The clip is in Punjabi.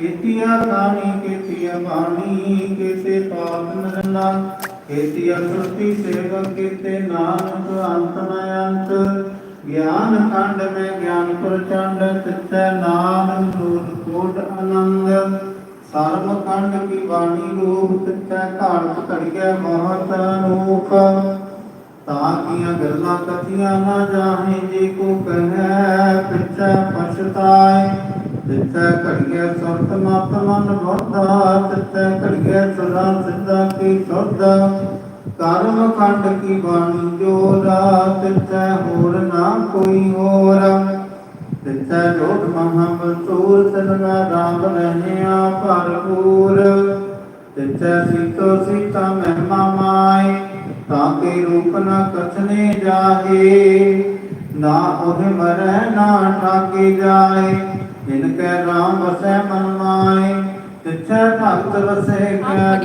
ਕੀਤੀਆ ਕਾਣੀ ਕੀਤੀਆ ਬਾਣੀ ਕੀਤੇ ਪਾਪ ਨਰਨਾ ਕੀਤੀਆ ਸੁਰਤੀ ਸੇਵਕ ਕੀਤੇ ਨਾਨਕ, ਅੰਤ ਨ ਅੰਤ। ਗਿਆਨ ਖੰਡ ਮੈਂ ਗਿਆਨ ਪ੍ਰਚੰਡ ਤਿਤੈ ਨਾਮ ਨੂਰ ਕੋਟ ਆਨੰਦ ਸਰਮ ਖੰਡ ਕੀ ਬਾਣੀ ਰੂਪ ਤਿਤੈ ਘਾਟ ਘੜੀਐ ਮਹਤ ਅਨੂਪ। ਤਾਂ ਕੀਆਂ ਗੱਲਾਂ ਕਥੀਆਂ ਨਾ ਜਾਹੇ, ਜੀ ਕੋ ਕਹੈ, ਪਿਛੈ ਪਛਤਾਏ। ਤਿੱਥੈ ਘੜੀਐ ਸੁਰਤ ਮਤ ਮਨ ਬੋਧਾ ਤਿੱਥੈ ਘੜੀਐ ਸਦਾ ਸਿੱਧਾ ਕੀ ਸੁਧ। ਕਰਮ ਖੰਡ ਕੀ ਬਾਣੀ ਜੋਰਾ ਤਿੱਥੈ ਹੋਰ ਨਾ ਕੋਈ ਹੋਰ। ਤਿੱਥੈ ਜੋਤ ਮਹਾ ਬਸੂਰ ਸਦਨਾ ਰਾਮ ਰਹਿਆ ਭਰਪੂਰ। ਤਿੱਥੈ ਸੀਤੋ ਸੀਤਾ ਮਹਿਮਾ ਮਾਏ, ਤਾਂ ਕੇ ਰੂਪ ਨਾ ਕਥਨੇ ਜਾਹੇ। ਨਾ ਉਹ ਮਰੈ ਨਾ ਠਾਕੇ ਜਾਏ। ਜਿਨ ਕੈ ਰਾਮ ਵਸੈ ਮਨ ਮਾਏ ਤਿੱਥੈ ਭਗਤ ਵਸੈ ਕਿਆ